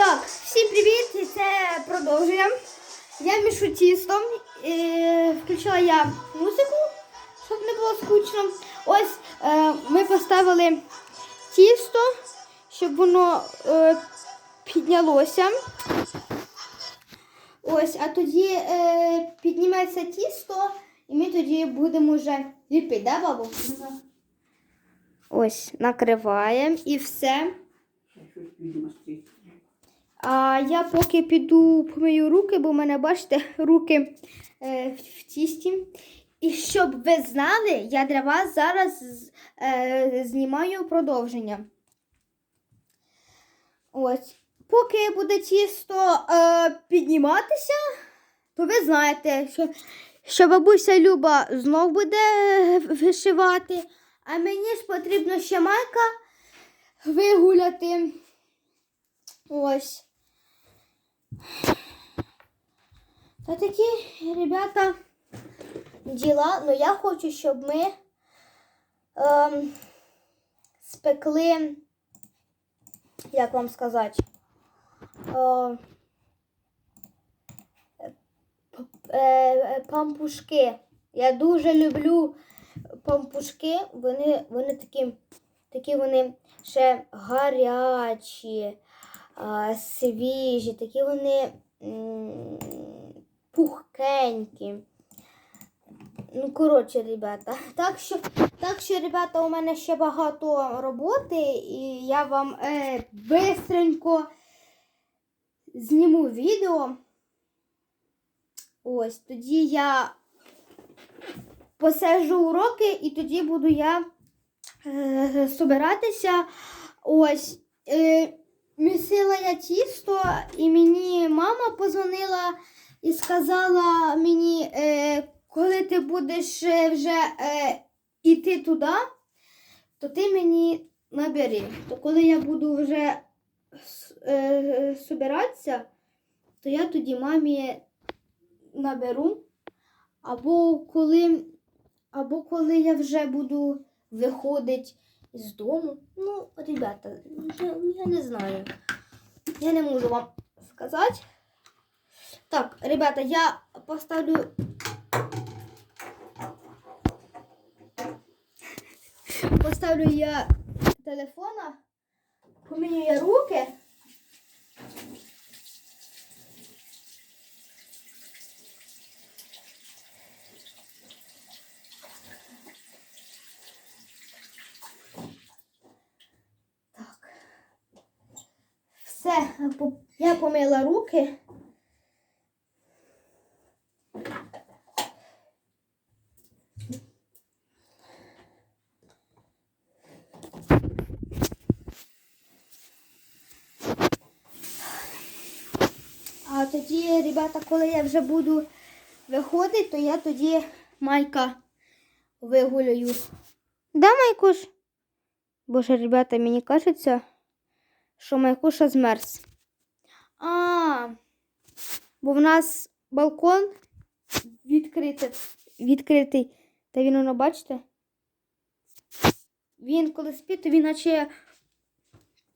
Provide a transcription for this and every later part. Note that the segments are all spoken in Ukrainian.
Так, всім привіт! І Це продовжуємо. Я мішу тістом. І включила я музику, щоб не було скучно. Ось е, ми поставили тісто, щоб воно е, піднялося. Ось, а тоді е, підніметься тісто, і ми тоді будемо вже ліпити, да, бабу? Ось, накриваємо і все. Щось. А я поки піду помию руки, бо в мене, бачите, руки е, в, тісті. І щоб ви знали, я для вас зараз е, знімаю продовження. Ось. Поки буде тісто е, підніматися, то ви знаєте, що, що бабуся Люба знов буде вишивати, а мені ж потрібно ще майка вигуляти. Ось. Та такі, ребята, діла. Ну я хочу, щоб ми ем, спекли, як вам сказати, е, е, пампушки. Я дуже люблю пампушки. Вони, вони такі, такі вони ще гарячі а, свіжі, такі вони пухкенькі. Ну, коротше, ребята. Так що, так що, ребята, у мене ще багато роботи, і я вам е, бистренько зніму відео. Ось, тоді я посажу уроки, і тоді буду я е, собиратися. Ось. Е, місила я тісто, і мені мама позвонила і сказала мені, е, коли ти будеш е, вже е, іти туди, то ти мені набери. То коли я буду вже е, собиратися, то я тоді мамі наберу. Або коли, або коли я вже буду виходити з дому. Ну, ребята, я, я не знаю. Я не можу вам сказати. Так, ребята, я поставлю. Поставлю я телефона, поміню я руки. Все, я помила руки. А тоді, ребята, коли я вже буду виходити, то я тоді майка вигуляю. Да, Майкуш? Боже, ребята, мені кажеться, що Майкуша змерз. А, бо в нас балкон відкритий. відкритий. Та він воно, бачите? Він коли спить, то він наче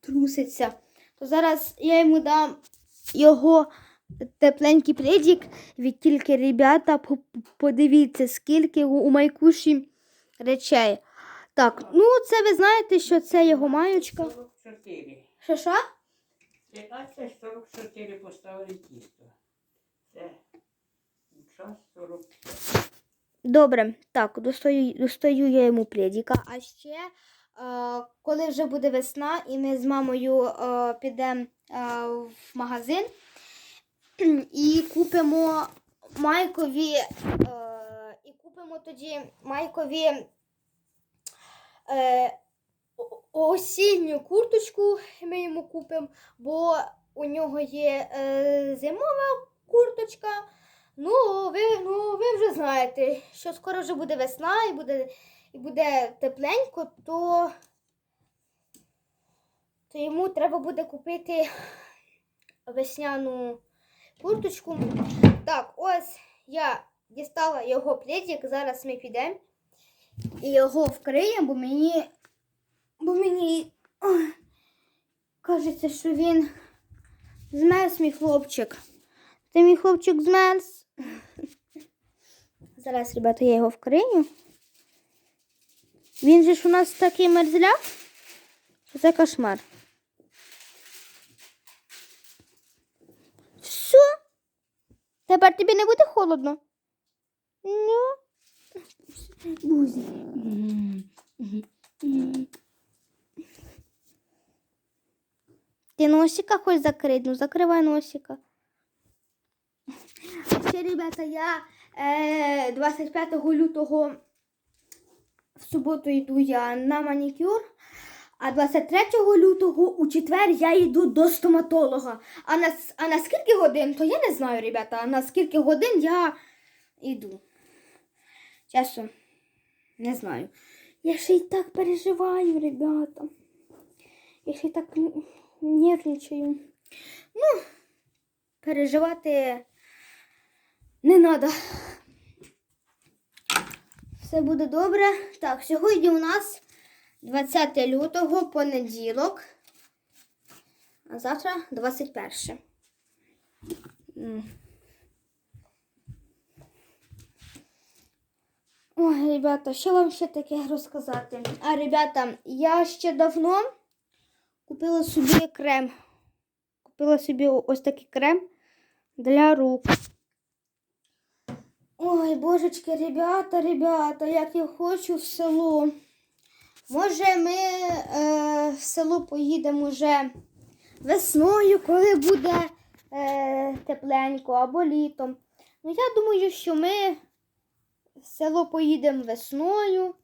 труситься. То зараз я йому дам його тепленький пледик. Від тільки, ребята, подивіться, скільки у Майкуші речей. Так, ну це ви знаєте, що це його маючка. 44. Що що? Це, а це 44 поставили тісто. Це час 45. Добре, так, достаю, достаю я йому пледіка. А ще, е, коли вже буде весна, і ми з мамою е, підемо е, в магазин і купимо майкові, е, і купимо тоді майкові е, осінню курточку ми йому купимо, бо у нього є е, зимова курточка. Ну, ви, ну, ви вже знаєте, що скоро вже буде весна і буде, і буде тепленько, то, то йому треба буде купити весняну курточку. Так, ось я дістала його пледик, зараз ми підемо і його вкриємо, бо мені, бо мені ой, кажеться, що він Змерз мій хлопчик. Ти мій хлопчик змерз. Зараз, ребята, я його вкрию. Він же ж у нас такий мерзляк. що Це кошмар. Все. Тепер тобі не буде холодно? Ну. Бузі. Ти носика хочеш закрити? Ну, закривай носика. Ще, ребята, я е, 25 лютого в суботу йду я на манікюр, а 23 лютого у четвер я йду до стоматолога. А на, а на скільки годин, то я не знаю, ребята, а на скільки годин я йду. Чесно, не знаю. Я ще й так переживаю, ребята. Я ще й так нервничаю. Ну, переживати не треба. Все буде добре. Так, сьогодні у нас 20 лютого, понеділок. А завтра 21. Ой, ребята, що вам ще таке розказати? А, ребята, я ще давно купила собі крем. Купила собі ось такий крем для рук. Ой, божечки, ребята, ребята, як я хочу в село. Може, ми е, в село поїдемо вже весною, коли буде е, тепленько або літом. Ну, я думаю, що ми в село поїдемо весною.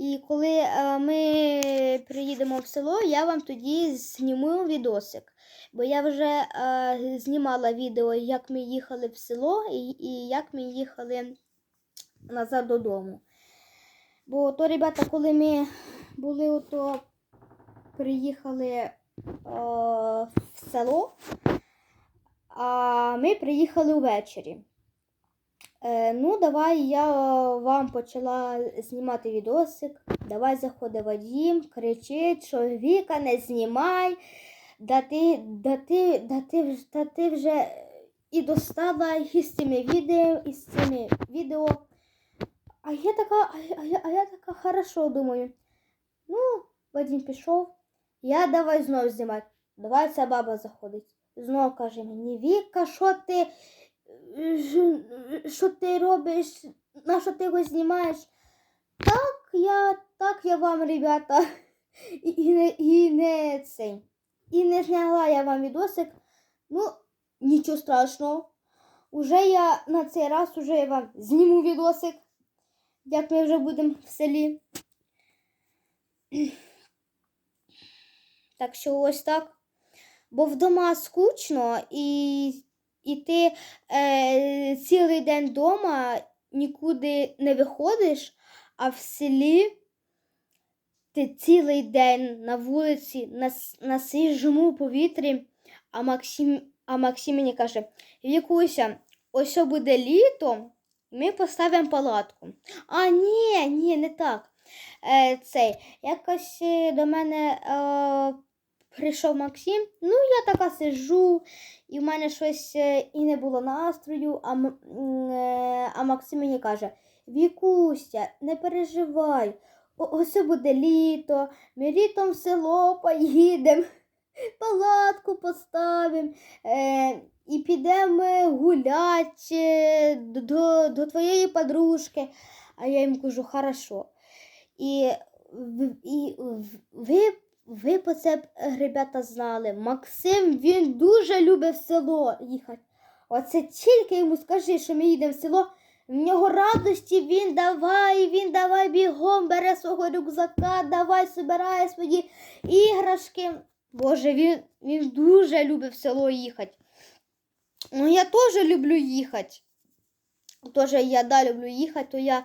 І коли е, ми приїдемо в село, я вам тоді зніму відосик. Бо я вже е, знімала відео, як ми їхали в село і, як ми їхали назад додому. Бо то, ребята, коли ми були ото, приїхали е, в село, а ми приїхали ввечері. Е, ну, давай я е, вам почала знімати відосик. Давай заходить Вадім, кричить, що Віка не знімай. Да ти, да ти, да ти, да ти вже і достала із цими відео, із цими відео. А я така, а я, а я, така хорошо думаю. Ну, Вадим пішов. Я давай знову знімати. Давай ця баба заходить. Знову каже мені, Віка, що ти, що ти робиш? На що ти його знімаєш? Так, я, так я вам, ребята, і, не, і не цей. І не зняла я вам відосик. Ну, нічого страшного. Уже я на цей раз уже я вам зніму відосик, як ми вже будемо в селі. Так що ось так. Бо вдома скучно і, і ти е, цілий день вдома нікуди не виходиш, а в селі ти цілий день на вулиці, на, на свіжому повітрі, а Максим, а Максим мені каже: Вікуся, ось буде літо, ми поставимо палатку. А ні, ні, не так. Е, цей, якось е, до мене е, прийшов Максим. Ну, я така сижу, і в мене щось е, і не було настрою, а, е, а Максим мені каже: Вікуся, не переживай. Ось буде літо, ми літом в село поїдемо, палатку поставимо е, і підемо гуляти до, до твоєї подружки. А я їм кажу, хорошо. І, і ви, ви по це, б, ребята, знали. Максим він дуже любить в село їхати. Оце тільки йому скажи, що ми їдемо в село. В нього радості він давай, він давай бігом, бере свого рюкзака, давай збирає свої іграшки. Боже, він, він дуже любить в село їхати. Ну, я теж люблю їхати. Теж я да, люблю їхати, то я,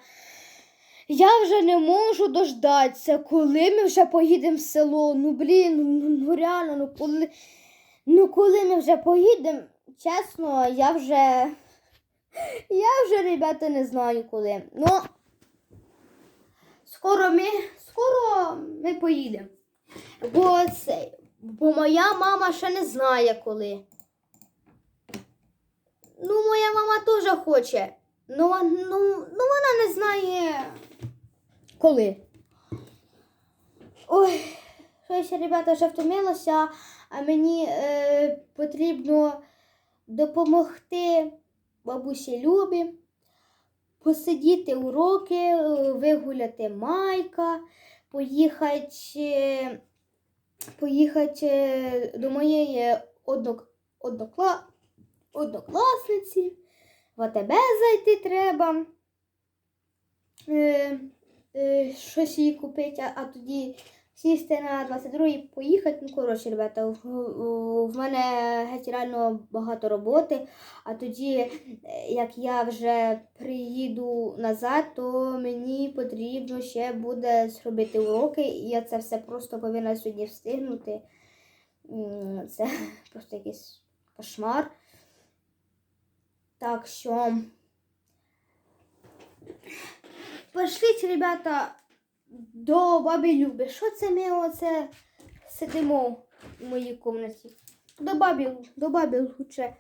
я вже не можу дождатися, коли ми вже поїдемо в село. Ну, блін, ну, ну реально, ну коли, ну коли ми вже поїдемо, чесно, я вже. Я вже, ребята, не знаю коли. Ну, скоро ми, скоро ми поїдемо. Бо це, бо моя мама ще не знає коли. ну, моя мама теж хоче. Ну, ну, ну вона не знає коли. Ой, щось, ребята, вже втомилася, а мені е, потрібно допомогти бабусі Любі, посидіти уроки, е, вигуляти майка, поїхати, е, поїхати е, до моєї однок, однокла, однокласниці. В АТБ зайти треба. Е, е, щось їй купити, а, а тоді сісти на 22 і поїхати. Ну, коротше, ребята, в, в- в мене геть реально багато роботи. А тоді, е, як я вже приїду назад, то мені потрібно ще буде зробити уроки, і я це все просто повинна сьогодні встигнути. Це просто якийсь кошмар. Так що. Пошліть, ребята, до бабі Люби. Що це ми оце сидимо в моїй кімнаті? До бабі, до бабі лучше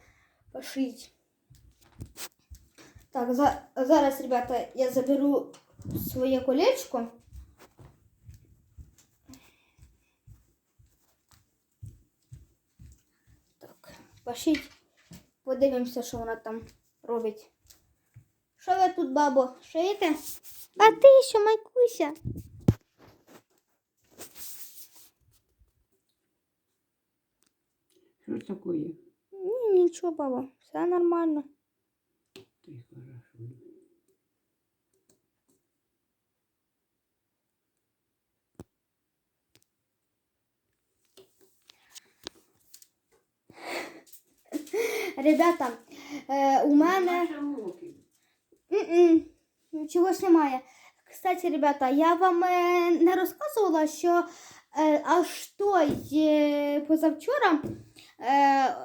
пошліть. Так, за, зараз, ребята, я заберу своє колечко. Так, пошліть. Подивимося, що вона там робить. Що ви тут, бабо, шиєте? А ти що, майкуся? Що таке? Ні, нічого, баба, все нормально. Ти хорошо. Ребята, е, у мене. Чогось немає. Кстати, ребята, я вам е, не розказувала, що е, аж той е, позавчора е,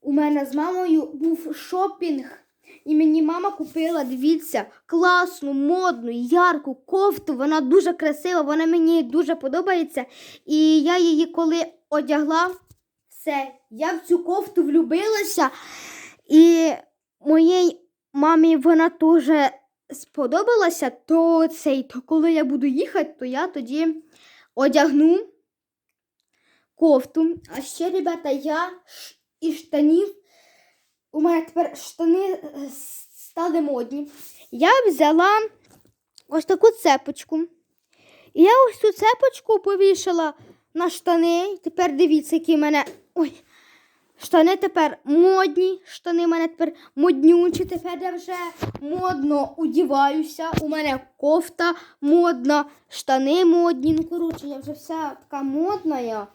у мене з мамою був шопінг. І мені мама купила, дивіться, класну, модну, ярку кофту. Вона дуже красива, вона мені дуже подобається. І я її коли одягла, все, я в цю кофту влюбилася. І моїй мамі вона теж сподобалася, то цей, то коли я буду їхати, то я тоді одягну кофту. А ще, ребята, я і штанів. У мене тепер штани е, стали модні. Я взяла ось таку цепочку. І я ось цю цепочку повішала на штани. Тепер дивіться, які в мене. Ой, Штани тепер модні, штани в мене тепер моднючі. Тепер я вже модно одіваюся. У мене кофта модна, штани модні. Ну, коротше, я вже вся така модна. Я.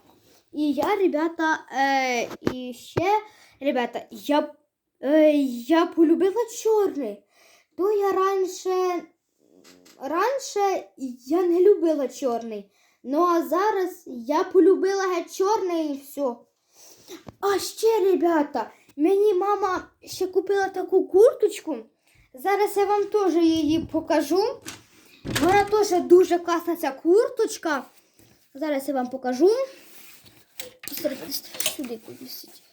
І я, ребята, е, і ще, ребята, я, е, я полюбила чорний. То я раніше, раніше я не любила чорний. Ну а зараз я полюбила геть чорний і все. А ще, ребята, мені мама ще купила таку курточку. Зараз я вам теж її покажу. Вона теж дуже класна ця курточка. Зараз я вам покажу. Сюди повісить.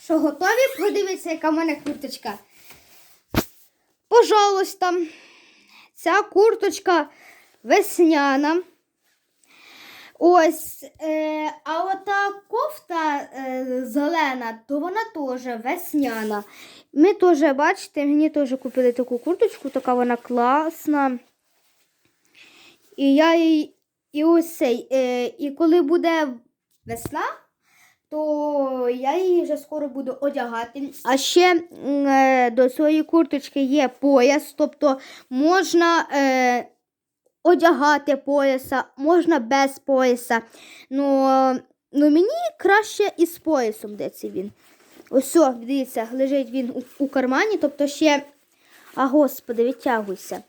Що готові? Подивіться, яка в мене курточка. Пожалуйста, ця курточка весняна. Ось, е, а ота кофта е, зелена, то вона теж весняна. Ми теж, бачите, мені теж купили таку курточку, така вона класна. І я її, і ось цей, е, і коли буде весна, то я її вже скоро буду одягати. А ще до цієї курточки є пояс, тобто можна. Одягати пояса, можна без пояса. Ну, ну мені краще із поясом, де це він. Ось, дивіться, лежить він у, у кармані, тобто ще. А господи, відтягуйся.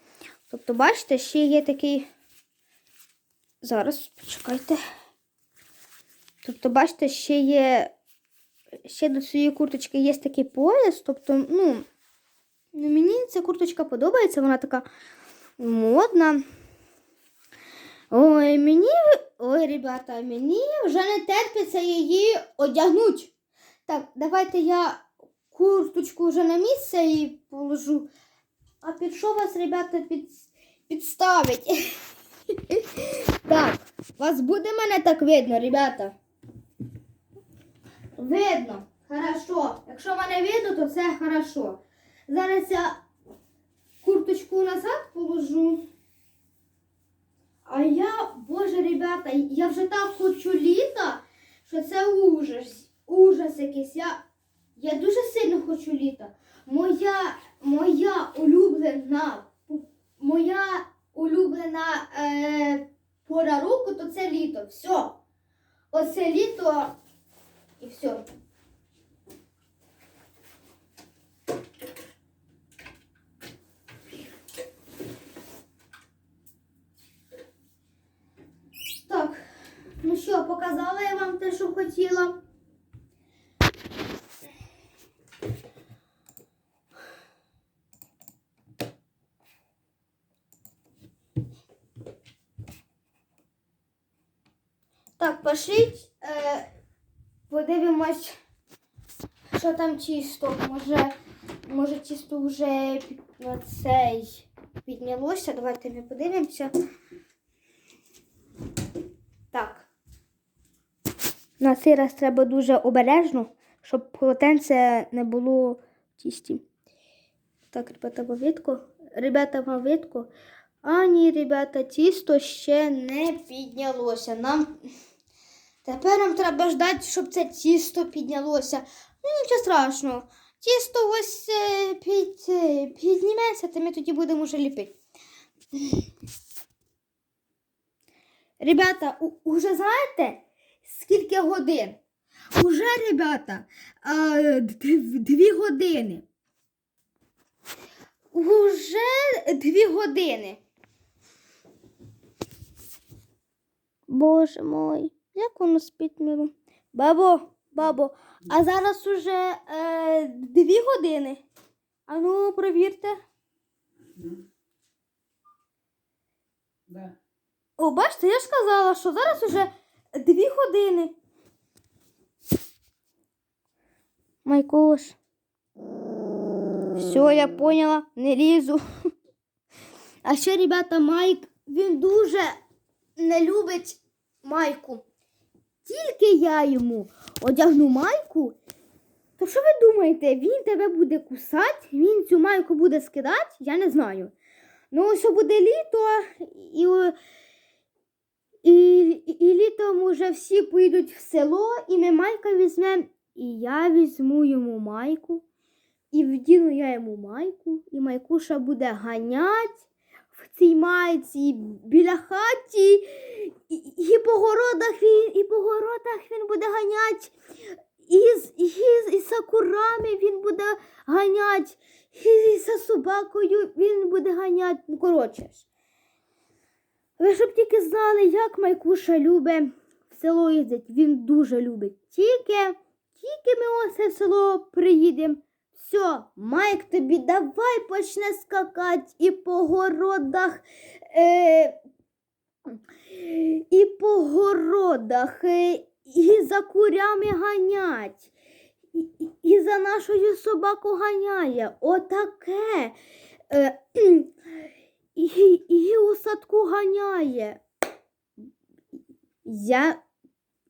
Тобто, бачите, ще є такий. Зараз, почекайте. Тобто, бачите, ще є. Ще до цієї курточки є такий пояс. Тобто, ну, ну мені ця курточка подобається, вона така модна. Ой, мені, ой, ребята, мені вже не терпиться її одягнуть. Так, давайте я курточку вже на місце і положу. А під що вас, ребята, під... підставить? так, вас буде мене так видно, ребята? Видно. Хорошо. Якщо мене видно, то все хорошо. Зараз я курточку назад положу. А я, боже, ребята, я вже так хочу літа, що це ужас. Ужас якийсь. Я, я дуже сильно хочу літа. Моя, моя улюблена, моя улюблена е, пора року, то це літо. Все. Оце літо і все. Так, ну що, показала я вам те, що хотіла. Так, пошліть, е, подивимось, що там чисто. Може, може чисто вже на цей піднялося. Давайте ми подивимося. Так. На цей раз треба дуже обережно, щоб полотенце не було в тісті. Так, ребята, повідко. Ребята, повідко. А ні, ребята, тісто ще не піднялося. Нам тепер нам треба ждати, щоб це тісто піднялося. Ну, нічого страшного. Тісто ось е, під, е, підніметься, то ми тоді будемо вже ліпити. Ребята, уже знаєте, скільки годин? Уже, ребята, дві години. Уже дві години. Боже мой, як воно спить мило. Бабо, бабо, а зараз уже е, дві години. А ну, провірте. Да. О, бачите, я ж казала, що зараз уже дві години. Майкош. Все, я поняла, не лізу. А ще, ребята, Майк, він дуже не любить майку. Тільки я йому одягну майку, то що ви думаєте, він тебе буде кусати, він цю майку буде скидати, я не знаю. Ну, що буде літо, і, і, і літом уже всі поїдуть в село, і ми майка візьмемо. І я візьму йому майку, і вдіну я йому майку, і майкуша буде ганять в цій майці біля хаті, і, і по городах він, і по городах він буде ганять, і, з- і, з- і за курами він буде ганять, і за собакою він буде ганять. Ну, коротше. Ви щоб тільки знали, як Майкуша любить в село їздить. Він дуже любить. Тільки, тільки ми оце в село приїдемо. Все, Майк тобі давай почне скакати і по городах, е, і по городах, е, і за курями ганять, і, і- за нашою собаку ганяє. Отаке. Е, і, і у садку ганяє. Я,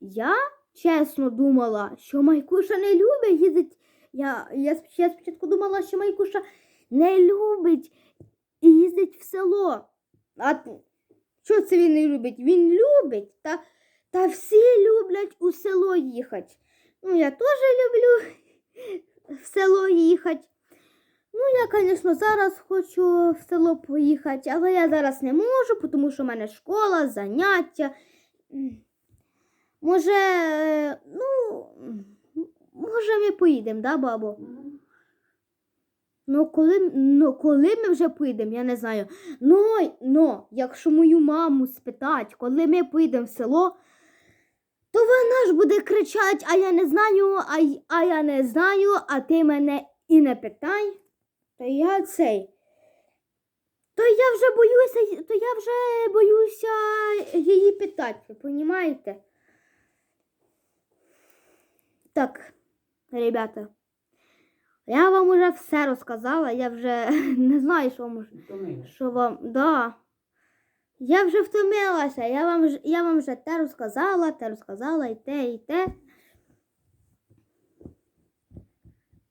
я чесно думала, що Майкуша не любить їздити. Я, я, я спочатку думала, що Майкуша не любить їздить в село. А що це він не любить? Він любить, та, та всі люблять у село їхати. Ну, я теж люблю в село їхати. Ну, я, звісно, зараз хочу в село поїхати, але я зараз не можу, тому що в мене школа, заняття. Може, ну, може, ми поїдемо, да, бабо? Ну, коли, ну, коли ми вже поїдемо, я не знаю. Ну, ну, якщо мою маму спитать, коли ми поїдемо в село, то вона ж буде кричати, а я не знаю, а, а я не знаю, а ти мене і не питай. То я цей. То я вже боюся, то я вже боюся її питати, розумієте? Так. ребята. Я вам уже все розказала, я вже не знаю, що. Втомилась. Що вам, да. Я вже втомилася, я вам, я вам вже те розказала, те розказала, і те, і те.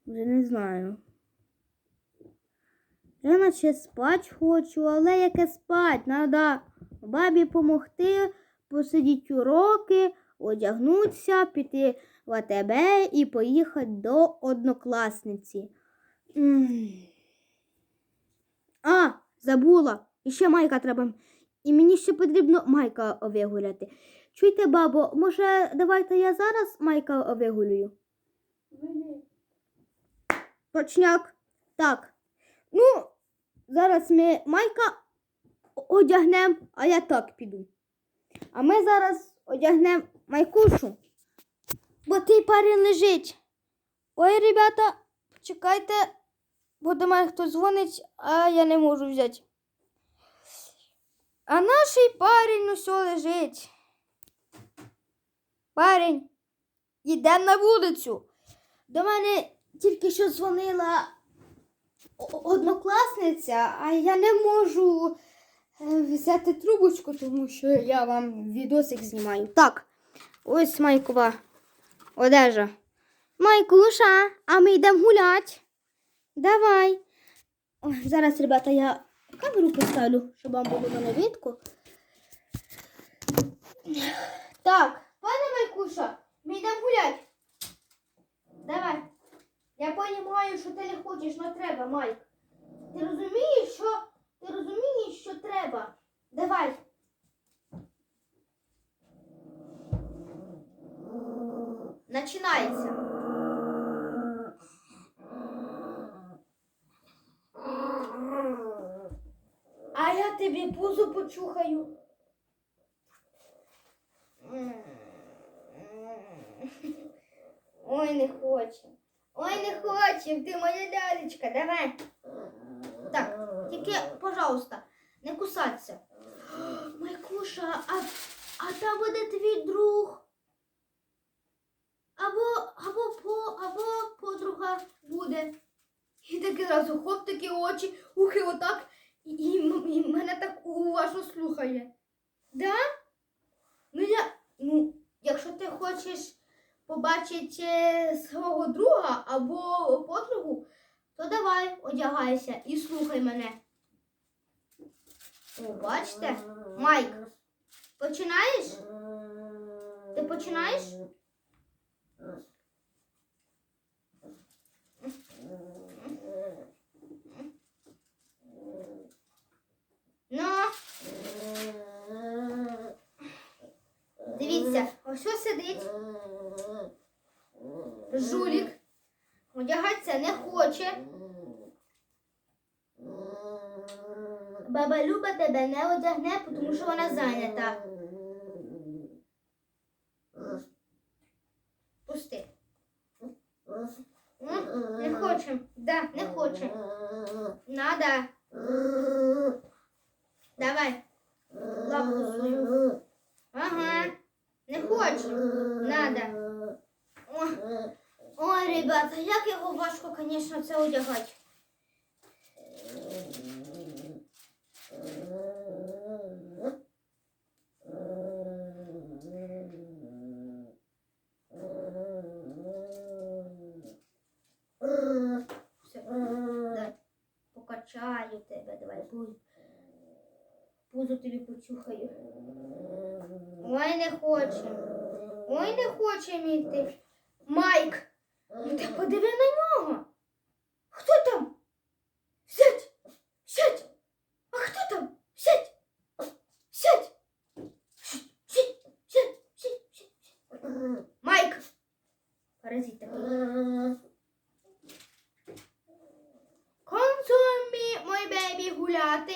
Вже не знаю. Я наче спать хочу, але яке спать? Треба бабі допомогти, посидіти уроки, одягнутися, піти в АТБ і поїхати до однокласниці. А, забула. І ще майка треба. І мені ще потрібно майка вигуляти. Чуйте, бабо, може, давайте я зараз майка вигулюю? Точняк. Так. Ну, зараз ми майка одягнемо, а я так піду. А ми зараз одягнемо майкушу, бо той парень лежить. Ой, ребята, чекайте, бо до мене хтось дзвонить, а я не можу взяти. А наш парень все лежить. Парень, йдемо на вулицю. До мене тільки що дзвонила однокласниця, а я не можу е, взяти трубочку, тому що я вам відосик знімаю. Так, ось майкова одежа. Майкуша, а ми йдемо гулять. Давай. Ой, зараз, ребята, я камеру поставлю, щоб вам було мене видко. Так, пане Майкуша, ми йдемо гулять. Давай. Я розумію, що ти не хочеш, але треба, Майк. Ти розумієш, що ти розумієш, що треба. Давай. Починається. А я тобі пузо почухаю. Ой, не хоче. Ой, не хоче, ти моя лялечка, давай. Так, тільки, пожалуйста, не кусатися. Майкуша, а, а там буде твій друг. Або, або по, або подруга буде. І таки разу хоп, такі очі, ухи отак, і, і, і мене так уважно слухає. Да? Ну я, ну, якщо ти хочеш побачити е, свого друга або подругу, то давай одягайся і слухай мене. О, бачите? Майк, починаєш? Ти починаєш? Ну. Дивіться, ось сидить. Жулік. Одягатися не хоче. Баба Люба тебе не одягне, тому що вона зайнята. Пусти. Не хоче. Да, не хоче. Надо. Давай. Лапу свою. Ага. Не хоче. Надо. О. Ой, ребята, як його важко, звісно, це одягати. Покачаю тебе, давай. Пузо, пузо тобі почухаю. Ой, не хоче. Ой, не хоче мій ти. Майк, ну ти подиви на нього. Хто там? Сядь! Сядь! А хто там? Сядь! Сядь! Сядь! Сядь! Сядь! Сядь! Майк! Паразит такий. Мой бейбі, гуляти.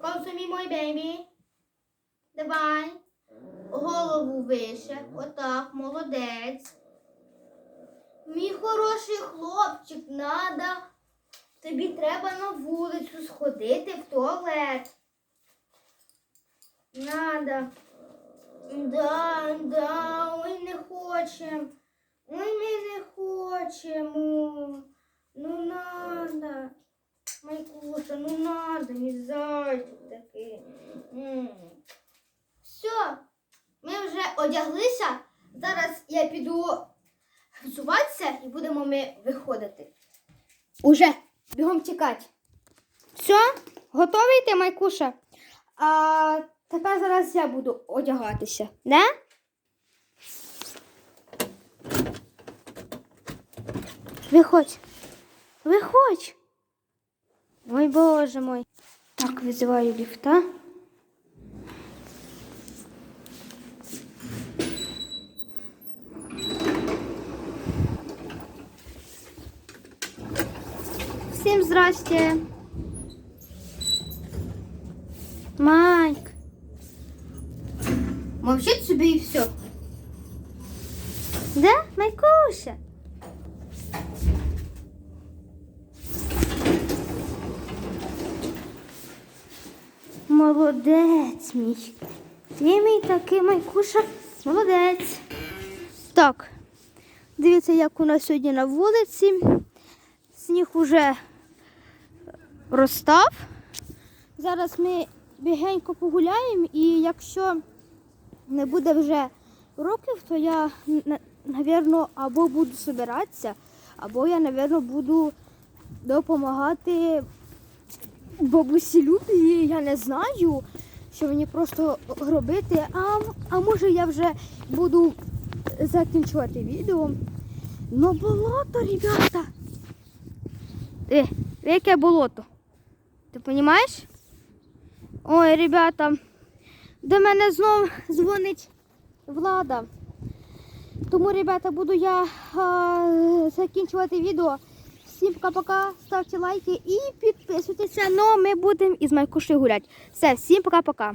Консумі, мой бейбі. Давай. Голову вище. Отак, молодець. Мій хороший хлопчик, надо. Тобі треба на вулицю сходити в туалет. Надо. Да, да, ой, не хоче. хочемо. Ну надо. Майкуша, ну надо, не зайчик такий. Все, ми вже одяглися. Зараз я піду взуватися і будемо ми виходити. Уже бігом тікати. Все, готовий ти, Майкуша? А тепер зараз я буду одягатися, да? Виходь. Виходь. Ой, боже мой. Так, визиваю ліфта. Всім здрасте. Майк. Мовчить собі і все. Да, Майкуша? Молодець мій. Ти мій такий Майкуша. Молодець. Так. Дивіться, як у нас сьогодні на вулиці. Сніг уже розстав. Зараз ми бігенько погуляємо, і якщо не буде вже уроків, то я, на- навірно, або буду збиратися, або я, навірно, буду допомагати бабусі Любі. Я не знаю, що мені просто робити. А, а може я вже буду закінчувати відео. Ну болото, ребята. Е, яке болото? Ти розумієш? Ой, ребята, до мене знов дзвонить влада. Тому, ребята, буду я а, закінчувати відео. Всім пока-пока, ставте лайки і підписуйтеся. Ну, ми будемо із Майкушею гуляти. Все, всім пока-пока.